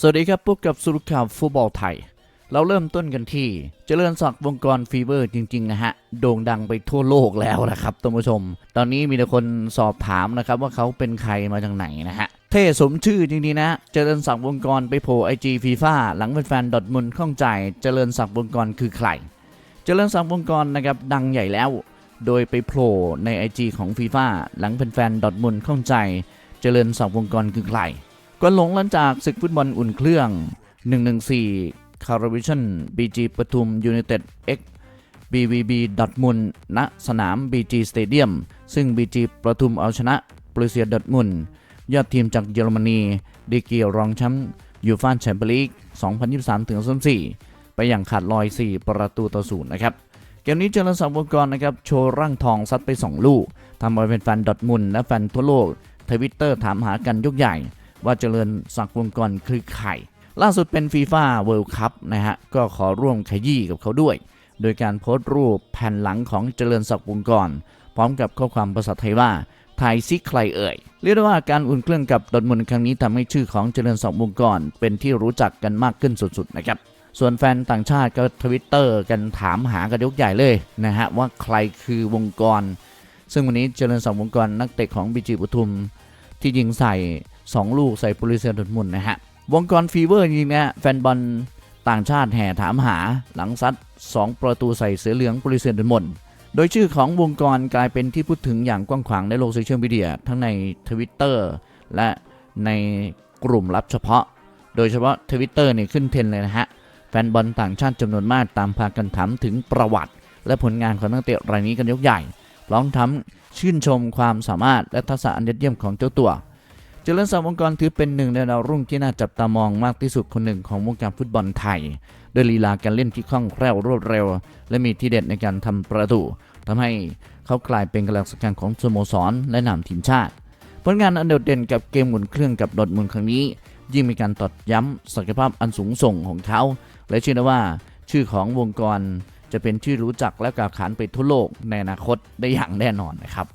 สวัสดีครับพบกับสุรข่าวฟุตบอลไทย เราเริ่มต้นกันที่เจริญศักดิ์วงกรฟีเวอร์จริง ๆ นะฮะ โด่งดังไปทั่วโลกแล้วนะครับท่านผู้ชม ตอนนี้มีแต่คนสอบถามนะครับว่าเขาเป็นใครมาจากไหนนะฮะ เท่สมชื่อจริงๆนะ เจริญศักดิ์วงกรไปโผล่ไอจีฟีฟ่าหลังแฟนๆดอทมุนข้องใจ เจริญศักดิ์วงกรคือใคร เจริญศักดิ์วงกรนะครับดังใหญ่แล้ว โดยไปโผล่ใน IG ของฟีฟ่าหลังแฟนๆดอทมุนข้องใจ เจริญศักดิ์วงกรคือใคร ก็หลงหลังจากศึกฟุตบอลอุ่นเครื่อง 114คาร์วิชั่น BG ปทุมยู i นเต็ด X BVB ดอทมุนณสนาม BG Stadium ซึ่ง BG ปทุมเอาชนะบรูเซียดอทมุนยอดทีมจากเยอรมนีดีกรีรองแชมป์ยูฟ่าแชมเปี้ยนลีก 2023-2024 ไปอย่างขาดลอย 4 ประตูต่อศูนย์นะครับเกมนี้เจริญศักดิ์วงกรนะครับ โชว์ร่างทองซัดไป 2 ลูกทำเอาเป็นแฟนดอทมุนและแฟนทั่วโลกทวิตเตอร์ถามหากันยกใหญ่ ว่าเจริญศักดิ์วงกรคือใครล่าสุดเป็นฟีฟ่าเวิลด์คัพนะฮะ ก็ขอร่วมขยี้กับเขาด้วย โดยการโพสต์รูปแผ่นหลังของเจริญศักดิ์วงกรพร้อมกับข้อความภาษาไทยว่าไทยซิใครเอ่ย เรียกได้ว่าการอุ่นเครื่องกับดอทมุนครั้งนี้ทำให้ชื่อของเจริญศักดิ์วงกรเป็นที่รู้จักกันมากขึ้นสุดๆนะครับส่วนแฟนต่างชาติก็ทวิตเตอร์กันถามหากันยกใหญ่เลยนะฮะว่าใครคือวงกร ซึ่งวันนี้เจริญศักดิ์วงกรนักเตะของบีจีปทุมที่ยิงใส่ 2 ลูกใส่ปุริเซียดอร์มุนนะฮะ วงกรฟีเวอร์จริงนะแฟนบอลต่างชาติแห่ถามหาหลังซัด 2 ประตูใส่เสือเหลืองปุริเซียดอร์มุนโดยชื่อของวงกรกลายเป็นที่พูดถึงอย่างกว้างขวางในโลกโซเชียลมีเดียทั้งในทวิตเตอร์และในกลุ่มลับเฉพาะ โดยเฉพาะทวิตเตอร์นี่ขึ้นเทรนเลยนะฮะ แฟนบอลต่างชาติจำนวนมากตามพากันถามถึงประวัติ และผลงานของนักเตะรายนี้กันยกใหญ่ร้อมทั้งชื่นชมความสามารถและทักษะอันยอดเยี่ยมของเจ้าตัว เจริญศักดิ์วงกรถือเป็นหนึ่งในดาวรุ่งที่น่าจับตามองมากที่สุดคนหนึ่งของวงการฟุตบอลไทยโดยลีลาการเล่นที่คล่องแคล่วรวดเร็ว และมีทีเด็ดในการทำประตูทำให้เขากลายเป็นกำลังสำคัญของสโมสรและนามทีมชาติ ผลงานอันโดดเด่นกับเกมหมุนเครื่องกับดอทมุนครั้งนี้ ยิ่งมีการตอกย้ำศักยภาพอันสูงส่งของเขา และเชื่อว่าชื่อของวงกรจะเป็นชื่อรู้จักและกล่าวขานไปทั่วโลกในอนาคตได้อย่างแน่นอนนะครับ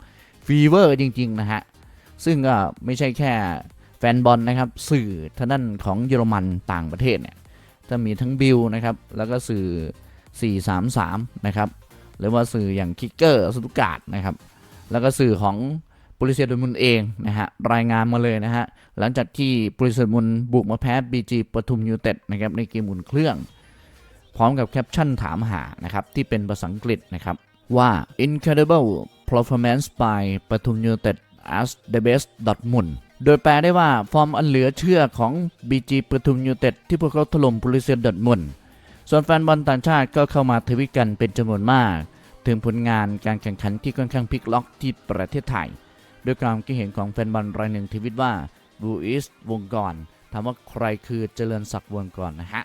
ฟีเวอร์จริง ๆ นะฮะ ซึ่งก็ไม่ใช่แค่แฟนบอลนะครับ สื่อทางด้านของเยอรมันต่างประเทศเนี่ยจะมีทั้งบิลนะครับ แล้วก็สื่อ 433 นะครับ หรือว่าสื่ออย่างคิกเกอร์สตุการ์ดนะครับ แล้วก็สื่อของปุริเซียดมุนเองนะฮะรายงานมาเลยนะฮะหลังจากที่ปุริเซียดมุนบุกมาแพ้บีจีปทุมยูเต็ดนะครับในเกมหมุนเครื่อง พร้อมกับแคปชั่นถามหานะครับที่เป็นภาษาอังกฤษนะครับว่า incredible performance by ปทุมยูเต็ด as the best มุนโดยแปลได้ว่าฟอร์มอันเหลือเชื่อของ BG ปทุมยูเต็ดที่พวกเขาถล่มปุริเซียดอทมุนส่วนแฟนบอลต่างชาติก็เข้ามาทวิตกันเป็นจำนวนมาก ถึงผลงานการแข่งขันที่ค่อนข้างพลิกล็อกที่ประเทศไทยโดยความคิดเห็นของแฟนบอลรายหนึ่งทวิตว่าบูอิสวงกรถามว่าใครคือเจริญศักดิ์วงกรนะฮะ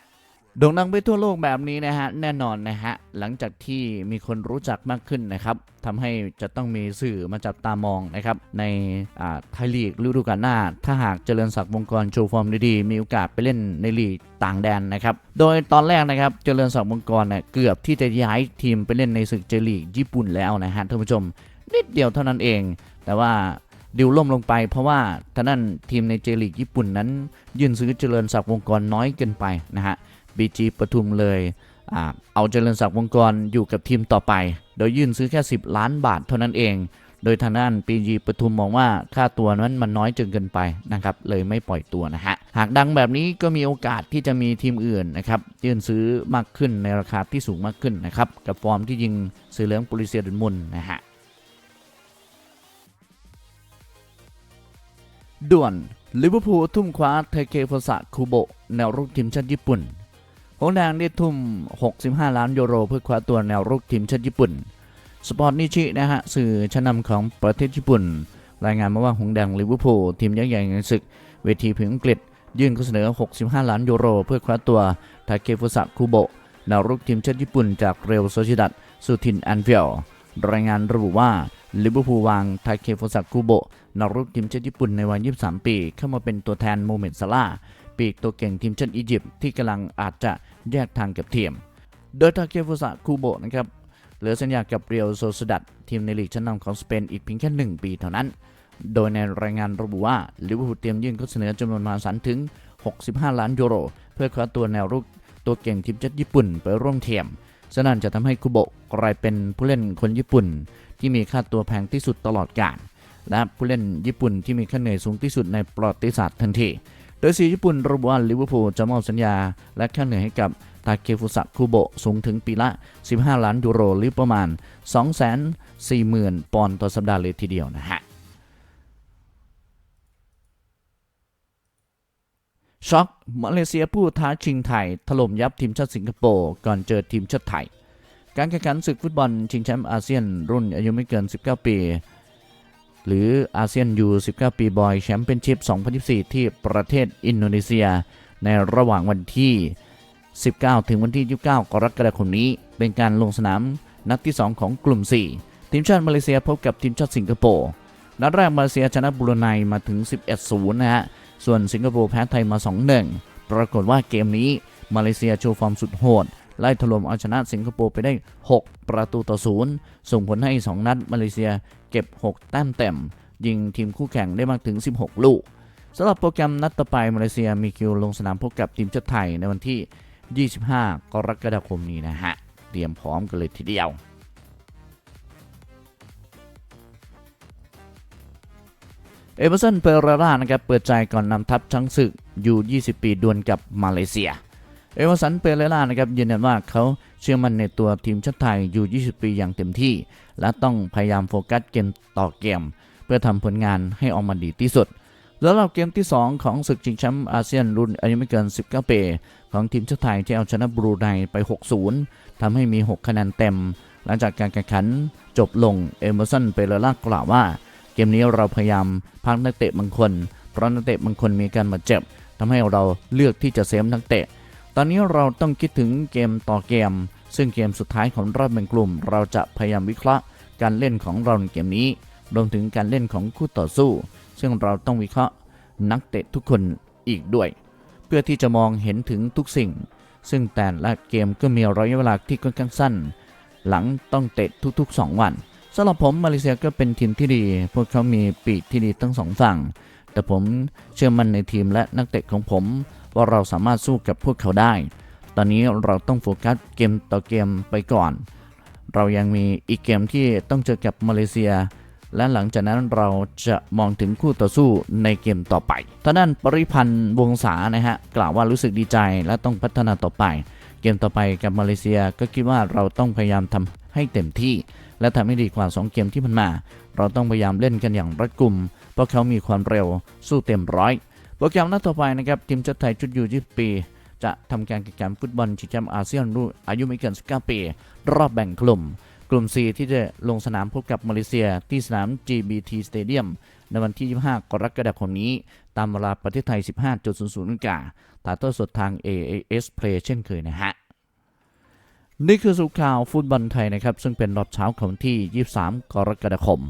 โด่งดังไปทั่วโลกแบบนี้นะฮะแน่นอนนะฮะหลังจากที่มีคนรู้จักมากขึ้นนะครับทำให้จะต้องมีสื่อมาจับตามองนะครับในไทยลีกฤดูกาลหน้า ถ้าหากเจริญศักดิ์วงกรโชว์ฟอร์มดีๆ มีโอกาสไปเล่นในลีกต่างแดนนะครับโดยตอนแรกนะครับเจริญศักดิ์วงกรเนี่ยเกือบที่จะย้ายทีมไปเล่นในศึกเจลีกญี่ปุ่นแล้วนะฮะท่านผู้ชมนิดเดียวเท่านั้นเอง แต่ว่าดิวล่มลงไปเพราะว่าท่านั้นทีมในเจลีกญี่ปุ่นนั้น ยื่นซื้อเจริญศักดิ์วงกรน้อยเกินไปนะฮะ บีจีปทุมเลยอเอาเจริญศักดิ์วงกรอยู่กับทีมต่อไป โดยยื่นซื้อแค่ 10 ล้านบาทเท่านั้นเอง โดยทางด้านปีจีปทุมมองว่าค่าตัวนั้นมันน้อยจนเกินไปนะครับ เลยไม่ปล่อยตัวนะฮะ หากดังแบบนี้ก็มีโอกาสที่จะมีทีมอื่นนะครับ ยื่นซื้อมากขึ้นในราคาที่สูงมากขึ้นนะครับ กับฟอร์มที่ยิงซื้อเหลืองปุริเซียดอนมุนนะฮะ ด่วนลิเวอร์พูลทุ่มคว้าเทเกฟุสะคูโบะแนวรุกทีมชาติญี่ปุ่น หงแดงได้ทุ่ม 65 ล้านยูโร เพื่อคว้าตัวแนวรุกทีมชาติญี่ปุ่น สปอร์ตนิชินะฮะ สื่อชั้นนำของประเทศญี่ปุ่น รายงานมาว่าหงแดงลิเวอร์พูลทีมยักษ์ใหญ่ในศึก เวทีพิมพ์อังกฤษ ยื่นข้อเสนอ 65 ล้านยูโร เพื่อคว้าตัวทาเกฟุสะคูโบะแนวรุกทีมชาติญี่ปุ่นจากเรอัลโซซิดัดสู่ถิ่นแอนฟิลรายงานระบุว่าลิเวอร์พูลวางทาเคฟุสะคูโบะนักรุกทีมชาติญี่ปุ่นในวัย 23 ปี เข้ามาเป็นตัวแทนโมเมนต์ซาร่า ปีกตัวเก่งทีมชาติอียิปต์ที่กำลังอาจจะแยกทางกับเทียม โดยทาเคฟุสะคูโบะนะครับเหลือสัญญากับเรียวโซสดัดทีมในลีกชั้นนำของสเปนอีกเพียงแค่ 1 ปีเท่านั้น โดยในรายงานระบุว่าลิเวอร์พูลเตรียมยื่นข้อเสนอจำนวนมหาศาลถึง 65 ล้านยูโร เพื่อคว้าตัวแนวรุกตัวเก่งทีมชาติญี่ปุ่นไปร่วมเทียมฉะนั้นจะทำให้คุโบะกลายเป็นผู้เล่นคนญี่ปุ่น ที่มีค่าตัวแพงที่สุดตลอดกาลและผู้เล่นญี่ปุ่นที่มีค่าเหนื่อยสูงที่สุดในประวัติศาสตร์ทันที โดยสีญี่ปุ่นระบุว่าลิเวอร์พูลจะมอบสัญญา และค่าเหนื่อยให้กับทาเคฟุสะคุโบะสูงถึงปีละ 15 ล้านยูโรหรือประมาณ 240,000 ปอนด์ต่อสัปดาห์เลยทีเดียวนะฮะช็อกมาเลเซียผู้ท้าชิงไทย ถล่มยับทีมชาติสิงคโปร์ก่อนเจอทีมชาติไทย การแข่งขันศึกฟุตบอลชิงแชมป์อาเซียนรุ่นอายุไม่เกิน 19 ปี หรืออาเซียนยู19 ปีบอยแชมเปี้ยนชิพ 2024 ที่ประเทศอินโดนีเซีย ในระหว่างวันที่ 19 ถึงวันที่ 29 กรกฎาคมนี้ เป็นการลงสนามนัดที่ 2 ของกลุ่ม 4 ทีมชาติมาเลเซียพบกับทีมชาติสิงคโปร์ นัดแรกมาเลเซียชนะบุรูไนมาถึง 11-0 นะฮะ ส่วนสิงคโปร์แพ้ไทยมา 2-1 ปรากฏว่าเกมนี้มาเลเซียโชว์ฟอร์มสุดโหดไล่ถล่มเอาชนะสิงคโปร์ไปได้ 6 ประตูต่อ0ส่งผลให้ 2 นัดมาเลเซีย ก็บ 6 แต้มเต็ม ยิงทีมคู่แข่งได้มากถึง 16 ลูกสำหรับโปรแกรมนัดต่อไปมาเลเซียมีคิวลงสนามพบกับทีมชาติไทยในวันที่ 25 กรกฎาคมนี้นะฮะ เตรียมพร้อมกันเลยทีเดียวเอเวอร์สันเปเรรานะครับเปิดใจก่อนนำทัพช้างศึกอยู่20 ปีดวลกับมาเลเซีย เอเวอร์สันเปเรรานะครับยืนยันว่าเขาเชื่อมั่นในตัวทีมชาติไทยอยู่ 20 ปีอย่างเต็มที่ และต้องพยายามโฟกัสเกมต่อเกม เพื่อทำผลงานให้ออกมาดีที่สุดแล้วเราเกมที่ 2 ของศึกชิงแชมป์อาเซียนรุ่นอายุไม่เกิน 19 ปีของทีมชาติไทยที่เอาชนะบรูไนไป 6-0 ทำให้มี 6 คะแนนเต็ม หลังจากการแข่งขันจบลงเอเมอร์สันเปเรรากล่าวว่า เกมนี้เราพยายามพักนักเตะบางคน เพราะนักเตะบางคนมีการบาดเจ็บทำให้เราเลือกที่จะเซฟนักเตะ ตอนนี้เราต้องคิดถึงเกมต่อเกม ซึ่งเกมสุดท้ายของรอบแบ่งกลุ่ม เราจะพยายามวิเคราะห์การเล่นของเราในเกมนี้รวมถึงการเล่นของคู่ต่อสู้ ซึ่งเราต้องวิเคราะห์นักเตะทุกคนอีกด้วย เพื่อที่จะมองเห็นถึงทุกสิ่ง ซึ่งแต่ละเกมก็มีระยะเวลาที่ค่อนข้างสั้น หลังต้องเตะทุกๆ 2 วันสำหรับผมมาเลเซียก็เป็นทีมที่ดี พวกเขามีปีกที่ดีทั้งสองฝั่ง แต่ผมเชื่อมั่นในทีมและนักเตะของผม ว่าเราสามารถสู้กับพวกเขาได้ ตอนนี้เราต้องโฟกัสเกมต่อเกมไปก่อน เรายังมีอีกเกมที่ต้องเจอกับมาเลเซีย และหลังจากนั้นเราจะมองถึงคู่ต่อสู้ในเกมต่อไปทางด้านปริพันธ์วงศานะฮะกล่าวว่ารู้สึกดีใจและต้องพัฒนาต่อไป เกมต่อไปกับมาเลเซียก็คิดว่าเราต้องพยายามทำให้เต็มที่ และทำให้ดีกว่า 2 เกมที่ผ่านมา เราต้องพยายามเล่นกันอย่างรัดกุม เพราะเขามีความเร็วสู้เต็มร้อย โปรแกรมนัดต่อไปนะครับทีมชาติไทยชุดยู20ปี จะทำการแข่งขันฟุตบอลชิงแชมป์อาเซียนรุ่นอายุไม่เกิน 19 ปี รอบแบ่งกลุ่ม กลุ่ม C ที่จะลงสนามพบกับมาเลเซียที่สนาม GBT Stadium ในวันที่ 25 กรกฎาคมนี้ ตามเวลาประเทศไทย 15.00นาฬิกาถ่ายทอดสดทาง AAS Play เช่นเคยนะฮะ นี่คือสุข่าวฟุตบอลไทยนะครับ ซึ่งเป็นรอบเช้าของที่ 23 กรกฎาคม